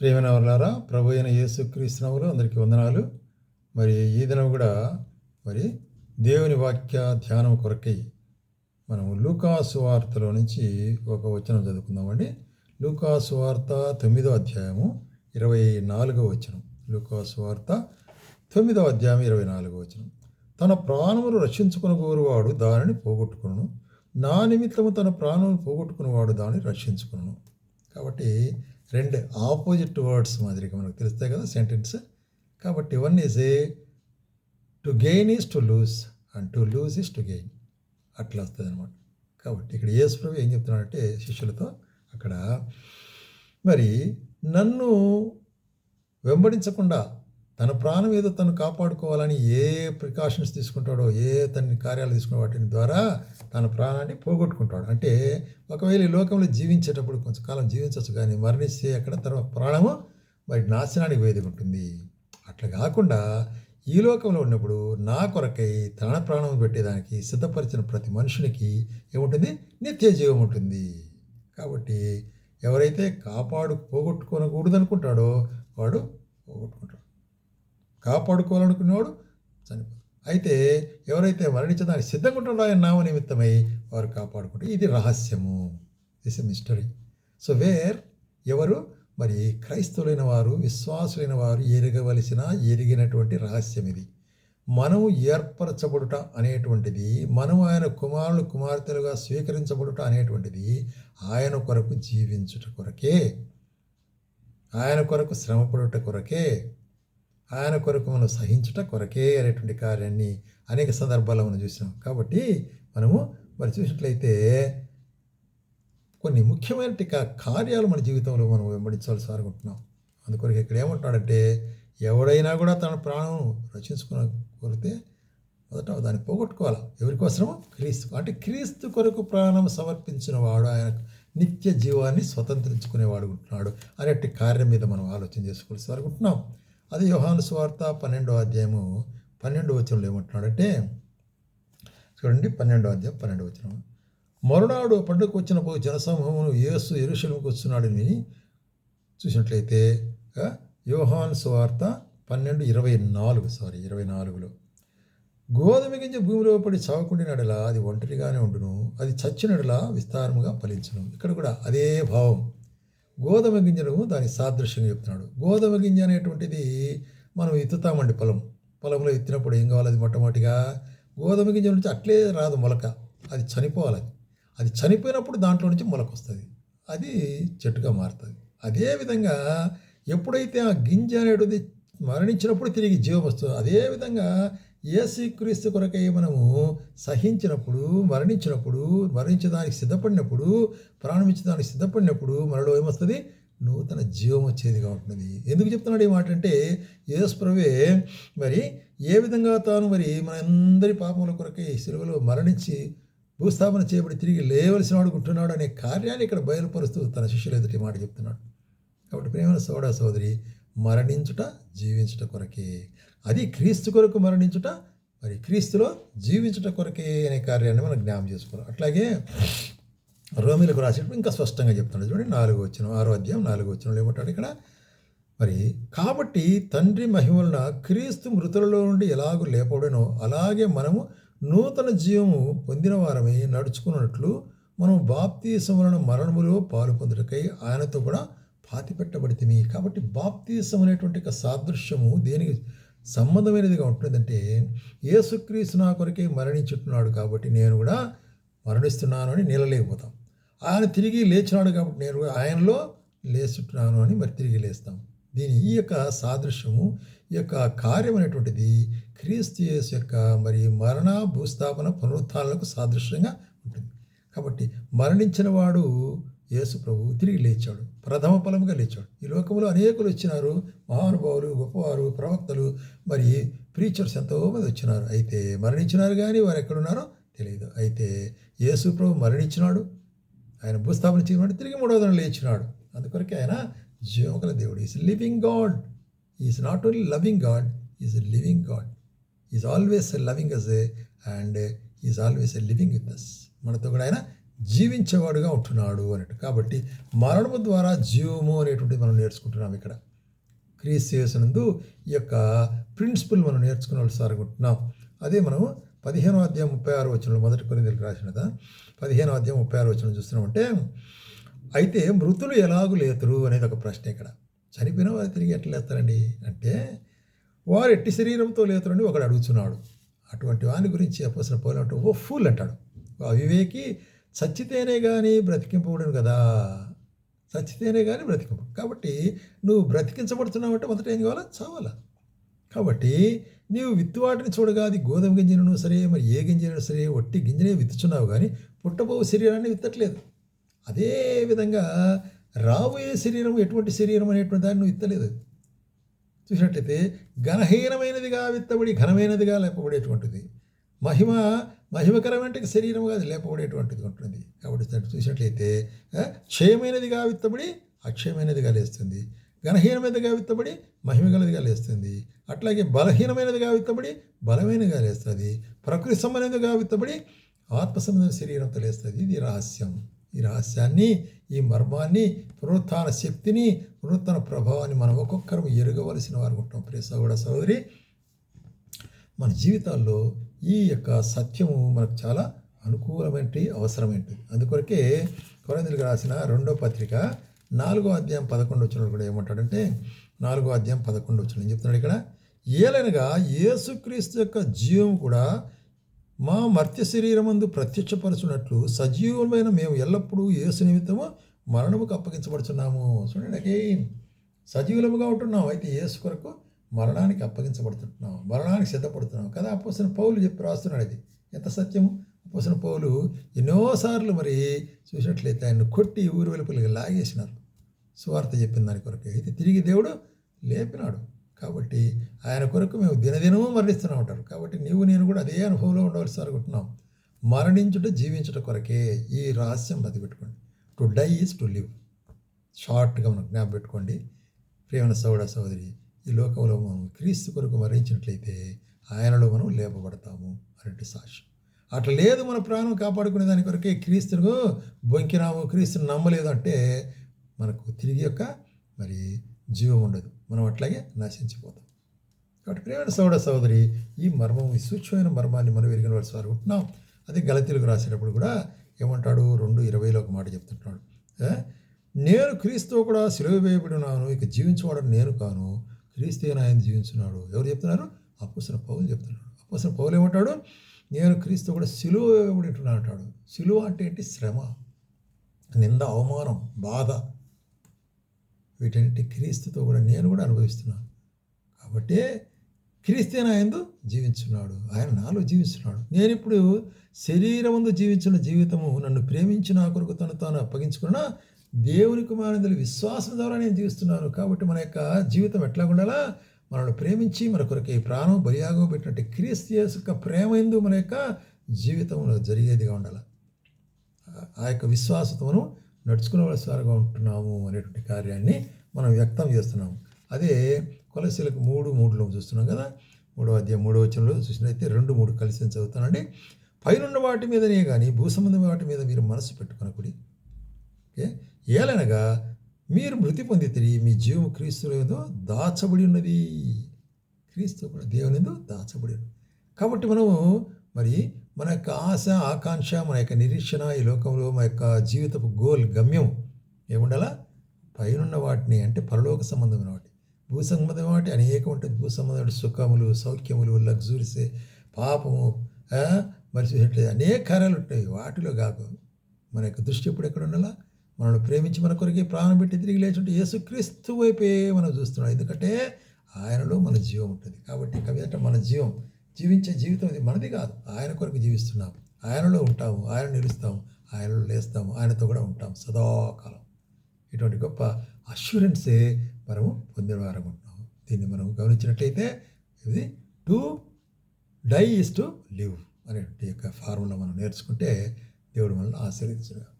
ప్రియమైన వర్లారా ప్రభు అయిన యేసుక్రీస్తునవులు అందరికీ వందనాలు. మరి ఈ దినం కూడా మరి దేవుని వాక్య ధ్యానం కొరకై మనం లూకాసు వార్తలో నుంచి ఒక వచనం చదువుకుందామండి. లూకాసు వార్త తొమ్మిదో అధ్యాయము ఇరవై నాలుగో వచనం. లూకాసు వార్త తొమ్మిదో అధ్యాయం ఇరవై నాలుగో వచనం. తన ప్రాణమును రక్షించుకుని కోరువాడు దానిని పోగొట్టుకును నా నిమిత్తము తన ప్రాణమును పోగొట్టుకునేవాడు దానిని రక్షించుకును కాబట్టి రెండు ఆపోజిట్ వర్డ్స్ మాదిరిగా మనకు తెలుస్తాయి కదా సెంటెన్స్. కాబట్టి one is a to gain is to lose and to lose is to gain అట్లా వస్తుంది అనమాట కాబట్టి ఇక్కడ యేసు ప్రభు ఏం చెప్తున్నాడంటే శిష్యులతో అక్కడ మరి నన్ను వెంబడించకుండా తన ప్రాణం ఏదో తను కాపాడుకోవాలని ఏ ప్రికాషన్స్ తీసుకుంటాడో ఏ తన కార్యాలు తీసుకున్న వాటిని ద్వారా తన ప్రాణాన్ని పోగొట్టుకుంటాడు. అంటే ఒకవేళ ఈ లోకంలో జీవించేటప్పుడు కొంతకాలం జీవించవచ్చు కానీ మరణిస్తే అక్కడ తన ప్రాణము మరి నాశనానికి వేదిక ఉంటుంది. అట్లా కాకుండా ఈ లోకంలో ఉన్నప్పుడు నా కొరకై తన ప్రాణం పెట్టేదానికి సిద్ధపరిచిన ప్రతి మనుషునికి ఏముంటుంది? నిత్య జీవం ఉంటుంది. కాబట్టి ఎవరైతే కాపాడు పోగొట్టుకోనకూడదు అనుకుంటాడో వాడు పోగొట్టుకుంటాడు. కాపాడుకోవాలనుకునేవాడు చనిపోతాడు. అయితే ఎవరైతే మరణించడానికి సిద్ధంగా ఉంటాడో ఆయన నామ నిమిత్తమై వారు కాపాడుకుంటారు. ఇది రహస్యము. This a mystery so where ఎవరు? మరి క్రైస్తవులైన వారు విశ్వాసులైన వారు ఎరగవలసిన ఎరిగినటువంటి రహస్యం ఇది. మనము ఏర్పరచబడుట అనేటువంటిది మనం ఆయన కుమారులు కుమార్తెలుగా స్వీకరించబడుట అనేటువంటిది ఆయన కొరకు జీవించుట కొరకే. ఆయన కొరకు శ్రమపడుట కొరకే. ఆయన కొరకు మనం సహించుట కొరకే అనేటువంటి కార్యాన్ని అనేక సందర్భాల్లో మనం చూసాం కాబట్టి మనము మరి చూసినట్లయితే కొన్ని ముఖ్యమైన కార్యాలు మన జీవితంలో మనం వెంబడించాల్సి అనుకుంటున్నాం అందుకొరకు ఇక్కడ ఏమంటున్నాడంటే ఎవడైనా కూడా తన ప్రాణం రచించుకున్న కోరితే మొదట దాన్ని పోగొట్టుకోవాలి? ఎవరికోసము క్రీస్తు. అంటే క్రీస్తు కొరకు ప్రాణం సమర్పించిన వాడు ఆయన నిత్య జీవాన్ని స్వతంత్రించుకునేవాడు ఉంటున్నాడు అనేటి కార్యం మీద మనం ఆలోచన చేసుకోవాల్సి అనుకుంటున్నాం అదే యోహాను స్వార్త పన్నెండో అధ్యాయము పన్నెండు వచనంలో ఏమంటున్నాడంటే చూడండి పన్నెండో అధ్యాయం పన్నెండు వచనం. మరునాడు పండుగకు వచ్చినప్పుడు జనసమూహమును యేసు ఎరుషులకు వస్తున్నాడని విని చూసినట్లయితే యోహాన్ స్వార్త పన్నెండు ఇరవై నాలుగు సారీ ఇరవై నాలుగులో. గోధుమ గింజ భూమిలో పడి చావకుండినడలా అది ఒంటరిగానే ఉండును అది చచ్చినడలా విస్తారముగా ఫలించును. ఇక్కడ కూడా అదే భావం. గోధుమ గింజను దాని సాదృశ్యంగా చెప్తున్నాడు. గోధుమ గింజ అనేటువంటిది మనం ఎత్తుతామండి పొలం. పొలంలో ఎత్తినప్పుడు ఏం కావాలి అది మొట్టమొదటిగా? గోధుమ గింజ నుంచి అట్లే రాదు మొలక. అది చనిపోవాలి. అది అది చనిపోయినప్పుడు దాంట్లో నుంచి మొలక వస్తుంది. అది చెట్టుగా మారుతుంది. అదేవిధంగా ఎప్పుడైతే ఆ గింజ అనేటిది మరణించినప్పుడు తిరిగి జీవం వస్తుంది అదేవిధంగా యేసుక్రీస్తు కొరకై మనము సహించినప్పుడు మరణించినప్పుడు మరణించడానికి సిద్ధపడినప్పుడు ప్రాణమించడానికి సిద్ధపడినప్పుడు మనలో ఏమొస్తుంది? నూతన జీవం వచ్చేదిగా ఉంటుంది. ఎందుకు చెప్తున్నాడు ఈ మాట అంటే యేసుప్రవే మరి ఏ విధంగా తాను మరి మనందరి పాపముల కొరకై సిలువలో మరణించి భూస్థాపన చేయబడి తిరిగి లేవలసిన వాడు ఉంటున్నాడు అనే కార్యాన్ని ఇక్కడ బయలుపరుస్తూ తన శిష్యులు ఎదుటి మాట చెప్తున్నాడు. కాబట్టి ప్రేమ సోడా సోదరి మరణించుట జీవించుట కొరకే. అది క్రీస్తు కొరకు మరణించుట మరి క్రీస్తులో జీవించుట కొరకే అనే కార్యాన్ని మనం జ్ఞాపం చేసుకున్నాం. అట్లాగే రోమిలకు రాసేటప్పుడు ఇంకా స్పష్టంగా చెప్తున్నాడు. చూడండి నాలుగు వచ్చిన ఆరో అధ్యాయం నాలుగు వచ్చిన ఏమంటాడు ఇక్కడ? మరి కాబట్టి తండ్రి మహిమలన క్రీస్తు మృతులలో నుండి ఎలాగూ లేపబడినో అలాగే మనము నూతన జీవము పొందిన వారమై నడుచుకున్నట్లు మనం బాప్తీసములను మరణములో పాలు పొందుటకై ఆయనతో కూడా పాతిపెట్టబడితే కాబట్టి బాప్తీసం అనేటువంటి సాదృశ్యము దేనికి సంబంధమైనదిగా ఉంటుందంటే యేసుక్రీస్తు నా కొరకే మరణించుతున్నాడు కాబట్టి నేను కూడా మరణిస్తున్నాను అని నిలలేకపోతాం. ఆయన తిరిగి లేచినాడు కాబట్టి నేను ఆయనలో లేచుంటున్నాను అని మరి తిరిగి లేస్తాం. దీని ఈ యొక్క సాదృశ్యము ఈ యొక్క కార్యం అనేటువంటిది క్రీస్తు యేసు యొక్క మరి మరణ భూస్థాపన పునరుత్నాలకు సాదృశ్యంగా ఉంటుంది. కాబట్టి మరణించిన వాడు యేసు ప్రభు తిరిగి లేచాడు. ప్రథమ ఫలముగా లేచాడు. ఈ లోకంలో అనేకులు వచ్చినారు. మహానుభావులు గొప్పవారు ప్రవక్తలు మరి ప్రీచర్స్ ఎంతోమంది వచ్చినారు. అయితే మరణించినారు కానీ వారు ఎక్కడున్నారో తెలియదు అయితే యేసు ప్రభు మరణించినాడు. ఆయన భూస్థాపన చేయమని తిరిగి మూడవ దినం లేచినాడు. అందుకొరకే ఆయన జీవకల దేవుడు. Is living God is not only loving God is living God is always loving us a and is always a living with us మనతో కూడా ఆయన జీవించేవాడుగా ఉంటున్నాడు అన్నట్టు. కాబట్టి మరణము ద్వారా జీవము అనేటువంటి మనం నేర్చుకుంటున్నాం ఇక్కడ. క్రీస్తు ఈ యొక్క ప్రిన్సిపల్ మనం నేర్చుకున్న సారకుంటున్నాం అదే మనం పదిహేనో అధ్యాయం ముప్పై ఆరు వచనంలో మొదటి కొరిందలకు రాసినదా పదిహేనో అధ్యాయం ముప్పై ఆరు వచనం చూస్తున్నామంటే అయితే మృతులు ఎలాగూ లేతురు? అనేది ఒక ప్రశ్న ఇక్కడ. చనిపోయిన వారు తిరిగి ఎట్లా లేస్తారండి? అంటే వారు ఎట్టి శరీరంతో లేతురని ఒకడు అడుగుతున్నాడు అటువంటి వాని గురించి అపోసిన పోలంటే ఓ ఫూల్ అంటాడు. ఆ అవివేకి చచ్చితేనే కానీ బ్రతికింపబడను కదా. చచ్చితేనే కానీ బ్రతికింపు కాబట్టి నువ్వు బ్రతికించబడుతున్నావు అంటే మొదట ఏం కావాలా? చావాలా. కాబట్టి నీవు విత్తువాటిని చూడగా అది గోధుమ గింజను సరే మరి ఏ గింజను సరే ఒట్టి గింజనే విత్తుచున్నావు కానీ పుట్టబో శరీరాన్ని విత్తట్లేదు. అదే విధంగా రాబోయే శరీరం ఎటువంటి శరీరం అనేటువంటి దాన్ని నువ్వు విత్తలేదు. చూసినట్లయితే ఘనహీనమైనదిగా విత్తబడి ఘనమైనదిగా లేపబడేటువంటిది. మహిమ మహిమకరమైన శరీరం అది లేపబడేటువంటిది ఉంటుంది. కాబట్టి దాన్ని చూసినట్లయితే క్షయమైనదిగా విత్తబడి అక్షయమైనదిగా లేస్తుంది ఘనహీనమైనదిగా విత్తబడి మహిమగలదిగా లేస్తుంది అట్లాగే బలహీనమైనదిగా విత్తబడి బలమైనదిగా లేస్తుంది ప్రకృతి సంబంధించిగా విత్తబడి ఆత్మ సంబంధ శరీరంతో లేస్తుంది ఇది రహస్యం. ఈ రహస్యాన్ని ఈ మర్మాన్ని పునరుత్న శక్తిని పునరుత్న ప్రభావాన్ని మనం ఒక్కొక్కరం ఎరగవలసిన వారు ఉంటాం. ప్రియ సహోదర సహోదరి మన జీవితాల్లో ఈ యొక్క సత్యము మనకు చాలా అనుకూలమైనటి అవసరమేంటి అందుకొరకే కొరందులకు రాసిన రెండో పత్రిక నాలుగో అధ్యాయం పదకొండు వచ్చిన కూడా ఏమంటాడంటే నాలుగో అధ్యాయం పదకొండు వచ్చిన ఏం చెప్తున్నాడు ఇక్కడ? ఏలనగా యేసుక్రీస్తు యొక్క జీవం కూడా మా మర్త్య శరీరమందు ప్రత్యక్షపరచున్నట్లు సజీవమైన మేము ఎల్లప్పుడూ యేసు నిమిత్తము మరణముకు అప్పగించబడుచున్నాము. చూడండి అగైన్. సజీవులముగా ఉంటున్నాం. అయితే యేసు కొరకు మరణానికి అప్పగించబడుతున్నాం మరణానికి సిద్ధపడుతున్నాం కదా. అపోసిన పౌలు చెప్పి రాస్తున్నాడు ఇది. ఎంత సత్యము? అపోసిన పౌలు ఎన్నోసార్లు మరి చూసినట్లయితే ఆయన కొట్టి ఊరు వెలుపలికి లాగేసినారు. సువార్త చెప్పిన దాని కొరకు. అయితే తిరిగి దేవుడు లేపినాడు. కాబట్టి ఆయన కొరకు మేము దినదినము మరణిస్తూనే ఉంటారు. కాబట్టి నీవు నేను కూడా అదే అనుభవంలో ఉండవలసి అనుకుంటున్నాం మరణించుట జీవించుట కొరకే ఈ రహస్యం బతిపెట్టుకోండి. To die is to live షార్ట్గా మనం జ్ఞాప పెట్టుకోండి. ప్రేమ సోదర సోదరి ఈ లోకంలో మనం క్రీస్తు కొరకు మరణించినట్లయితే ఆయనలో మనం లేపబడతాము అనేటి సాక్ష్యం. అట్లా లేదు మన ప్రాణం కాపాడుకునే దాని కొరకే క్రీస్తును బొంకినాము క్రీస్తుని నమ్మలేదు అంటే మనకు తిరిగి యొక్క మరి జీవం ఉండదు. మనం అట్లాగే నశించిపోతాం. కాబట్టి ప్రేమ సోదర సోదరి ఈ మర్మం ఈ సూక్ష్మమైన మర్మాన్ని మనం ఎరిగిన వాళ్ళు సార్ ఉంటున్నాం. అదే గలతీలకు రాసేటప్పుడు కూడా ఏమంటాడు? రెండు ఇరవైలో ఒక మాట చెప్తుంటాడు. నేను క్రీస్తు కూడా సిలువ వేయబడి ఉన్నాను ఇక జీవించుకోవడం నేను కాను. క్రీస్తే ఆయన జీవించున్నాడు. ఎవరు చెప్తున్నారు? అప్పుసిన పౌలు చెప్తున్నాడు. అప్పుసిన పౌలు ఏమంటాడు? నేను క్రీస్తు కూడా సిలువ ఉంటున్నాను అంటాడు. సిలువ అంటే ఏంటి? శ్రమ నింద అవమానం బాధ. వీటన్నిటి క్రీస్తుతో కూడా నేను కూడా అనుభవిస్తున్నాను కాబట్టి క్రీస్తేన ఆయనతో జీవించున్నాడు. ఆయన నాలో జీవిస్తున్నాడు నేను ఇప్పుడు శరీరమందు జీవించిన జీవితము నన్ను ప్రేమించి నా కొరకు తను తాను అప్పగించుకున్న దేవుని కుమారుని విశ్వాసం ద్వారా నేను జీవిస్తున్నాను. కాబట్టి మన యొక్క జీవితం ఎట్లా ఉండాలా? మనల్ని ప్రేమించి మన కొరకు ఈ ప్రాణం బలియాగో పెట్టినట్టు క్రీస్తు యొక్క ప్రేమ ఎందు మన యొక్క జీవితంలో జరిగేదిగా ఉండాలి? ఆ యొక్క విశ్వాసతను సారుగా ఉంటున్నాము అనేటువంటి కార్యాన్ని మనం వ్యక్తం చేస్తున్నాము. అదే కొలసీలకు మూడు మూడులో చూస్తున్నాం కదా. మూడో అధ్యాయం మూడో వచనంలో చూసినైతే రెండు మూడు కలిసి చదువుతానండి. పైనున్న వాటి మీదనే కానీ భూసంబంధం వాటి మీద మీరు మనసు పెట్టుకొనకుడి. ఓకే? ఏలనగా మీరు మృతి పొందితిరి మీ జీవం క్రీస్తులేదో దాచబడి ఉన్నది. క్రీస్తు కూడా దేవుని దాచబడి ఉన్నది. కాబట్టి మనము మరి మన యొక్క ఆశ ఆకాంక్ష మన యొక్క నిరీక్షణ ఈ లోకంలో మన యొక్క జీవితపు గోల్ గమ్యం ఏముండాలా? పైనున్న వాటిని అంటే పరలోక సంబంధమైన వాటి. భూసంబంధం అంటే వాటి ఉంటుంది భూసంబంధం సుఖములు సౌఖ్యములు లగ్జరీస్ పాపము మరి చూసినట్లయితే అనేక కార్యాలు ఉంటాయి. వాటిలో కాకు మన యొక్క దృష్టి ఎప్పుడు ఎక్కడ ఉండాలా? మనల్ని ప్రేమించి మన కొరకే ప్రాణం పెట్టి తిరిగి లేచుంటే యేసుక్రీస్తు వైపే మనం చూస్తున్నాం. ఎందుకంటే ఆయనలో మన జీవం ఉంటుంది. కాబట్టి కవిత మన జీవం జీవించే జీవితం ఇది మనది కాదు. ఆయన కొరకు జీవిస్తున్నాం. ఆయనలో ఉంటాము. ఆయన నిలుస్తాము. ఆయనలో లేస్తాము. ఆయనతో కూడా ఉంటాం. సదాకాలం. ఇటువంటి గొప్ప అష్యూరెన్సే మనము పొందిన వారం దీన్ని మనం గమనించినట్లయితే ఇది to die is to live అనేటువంటి యొక్క ఫార్ములా మనం నేర్చుకుంటే దేవుడు మనల్ని ఆశీర్వదించడు.